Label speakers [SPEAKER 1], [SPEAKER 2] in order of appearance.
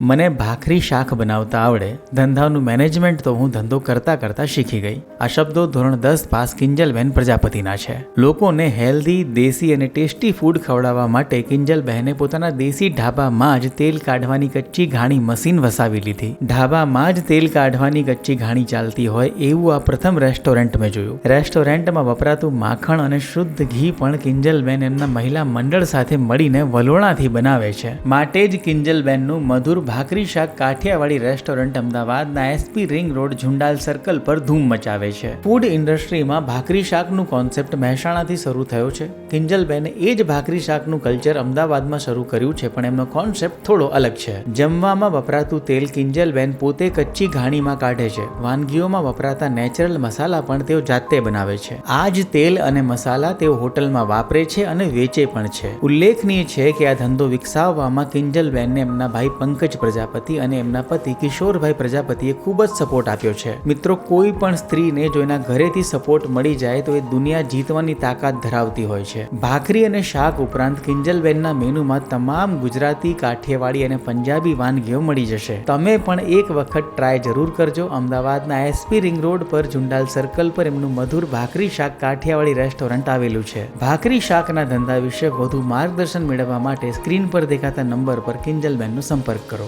[SPEAKER 1] મને ભાખરી શાખ બનાવતા આવડે, ધંધાનું મેનેજમેન્ટ તો હું ધંધો કરતા કરતા શીખી ગઈ. આ શબ્દો ધોરણ દસ પાસ કિંજલબેન પ્રજાપતિના છે. લોકોને હેલ્ધી દેશી અને ટેસ્ટી ફૂડ ખવડાવવા માટે કિંજલબહેને પોતાના દેશી ઢાબામાં જ તેલ કાઢવાની કચ્ચી ઘાણી મશીન વસાવી લીધી. ઢાબામાં જ તેલ કાઢવાની કચ્ચી ઘાણી ચાલતી હોય એવું આ પ્રથમ રેસ્ટોરન્ટ મેં જોયું. રેસ્ટોરન્ટમાં વપરાતું માખણ અને શુદ્ધ ઘી પણ કિંજલબેન એમના મહિલા મંડળ સાથે મળીને વલોણાથી બનાવે છે. માટે જ કિંજલબેનનું મધુર ભાખરી શાક કાઠિયાવાડી રેસ્ટોરન્ટ અમદાવાદના SP ring road Zundal circle પર ધૂમ મચાવે છે. ફૂડ ઇન્ડસ્ટ્રીમાં ભાખરી શાકનું કોન્સેપ્ટ મહેસાણાથી શરૂ થયો છે. કિંજલબેને એ જ ભાખરી શાકનું કલ્ચર અમદાવાદમાં શરૂ કર્યું છે, પણ એમનો કોન્સેપ્ટ થોડો અલગ છે. જમવામાં વપરાતું તેલ કિંજલબેન પોતે કચ્ચી ઘાણીમાં કાઢે છે. વાનગીઓમાં વપરાતા નેચરલ મસાલા પણ તેઓ જાતે બનાવે છે. આ જ તેલ અને મસાલા તેઓ હોટલમાં વાપરે છે અને વેચે પણ છે. ઉલ્લેખનીય છે કે આ ધંધો વિકસાવવામાં કિંજલબેનને એમના ભાઈ પંકજ પ્રજાપતિ અને એમના પતિ કિશોરભાઈ પ્રજાપતિએ ખૂબ જ સપોર્ટ આપ્યો છે. મિત્રો, કોઈ પણ સ્ત્રીને જો એના ઘરેથી સપોર્ટ મળી જાય તો એ દુનિયા જીતવાની તાકાત ધરાવતી હોય છે. ભાખરી અને શાક ઉપરાંત કિંજલબેનના મેનુમાં તમામ ગુજરાતી, કાઠિયાવાડી અને પંજાબી વાનગીઓ મળી જશે. તમે પણ એક વખત ટ્રાય જરૂર કરજો. અમદાવાદના એસપી રિંગ રોડ પર ઝુંડાલ સર્કલ પર એમનું મધુર ભાખરી શાક કાઠિયાવાડી રેસ્ટોરન્ટ આવેલું છે. ભાખરી શાકના ધંધા વિશે વધુ માર્ગદર્શન મેળવવા માટે સ્ક્રીન પર દેખાતા નંબર પર કિંજલબેનનો સંપર્ક કરો.